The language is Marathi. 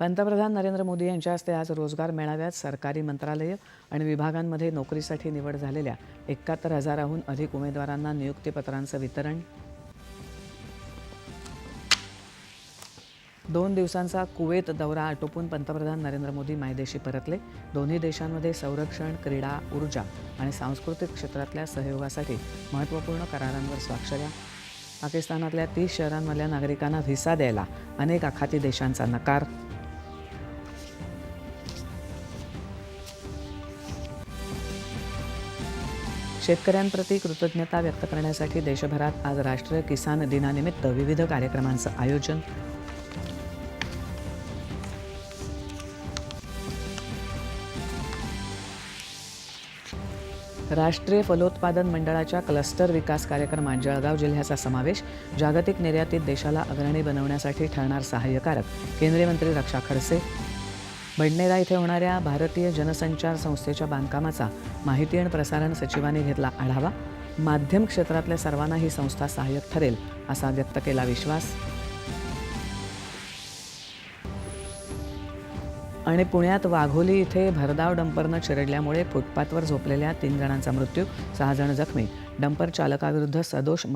पंतप्रधान नरेंद्र मोदी यांच्या हस्ते आज रोजगार मेळाव्यात सरकारी मंत्रालयं आणि विभागांमध्ये नोकरीसाठी निवड झालेल्या एकाहत्तर हजाराहून अधिक उमेदवारांना नियुक्तीपत्रांचं वितरण. दोन दिवसांचा कुवेत दौरा आटोपून पंतप्रधान नरेंद्र मोदी मायदेशी परतले. दोन्ही देशांमध्ये संरक्षण क्रीडा ऊर्जा आणि सांस्कृतिक क्षेत्रातल्या सहयोगासाठी महत्त्वपूर्ण करारांवर स्वाक्षऱ्या पाकिस्तानातल्या तीस शहरांमधल्या नागरिकांना व्हिसा द्यायला अनेक आखाती देशांचा नकार. शेतकऱ्यांप्रती कृतज्ञता व्यक्त करण्यासाठी देशभरात आज राष्ट्रीय किसान दिनानिमित्त विविध कार्यक्रमांचं आयोजन. राष्ट्रीय फलोत्पादन मंडळाच्या क्लस्टर विकास कार्यक्रमात जळगाव जिल्ह्याचा समावेश जागतिक निर्यातीत देशाला अग्रणी बनवण्यासाठी ठरणार सहाय्यकारक केंद्रीय मंत्री रक्षा खडसे बडनेरा इथे होणाऱ्या भारतीय जनसंचार संस्थेच्या बांधकामाचा माहिती आणि प्रसारण सचिवांनी घेतला आढावा. माध्यम क्षेत्रातल्या सर्वांना ही संस्था सहाय्यक ठरेल असा व्यक्त केला विश्वास. आणि पुण्यात वाघोली इथे भरधाव डंपरनं चिरडल्यामुळे फुटपाथवर झोपलेल्या तीन जणांचा मृत्यू सहा जण जखमी. डंपर चालकाविरुद्ध सदोष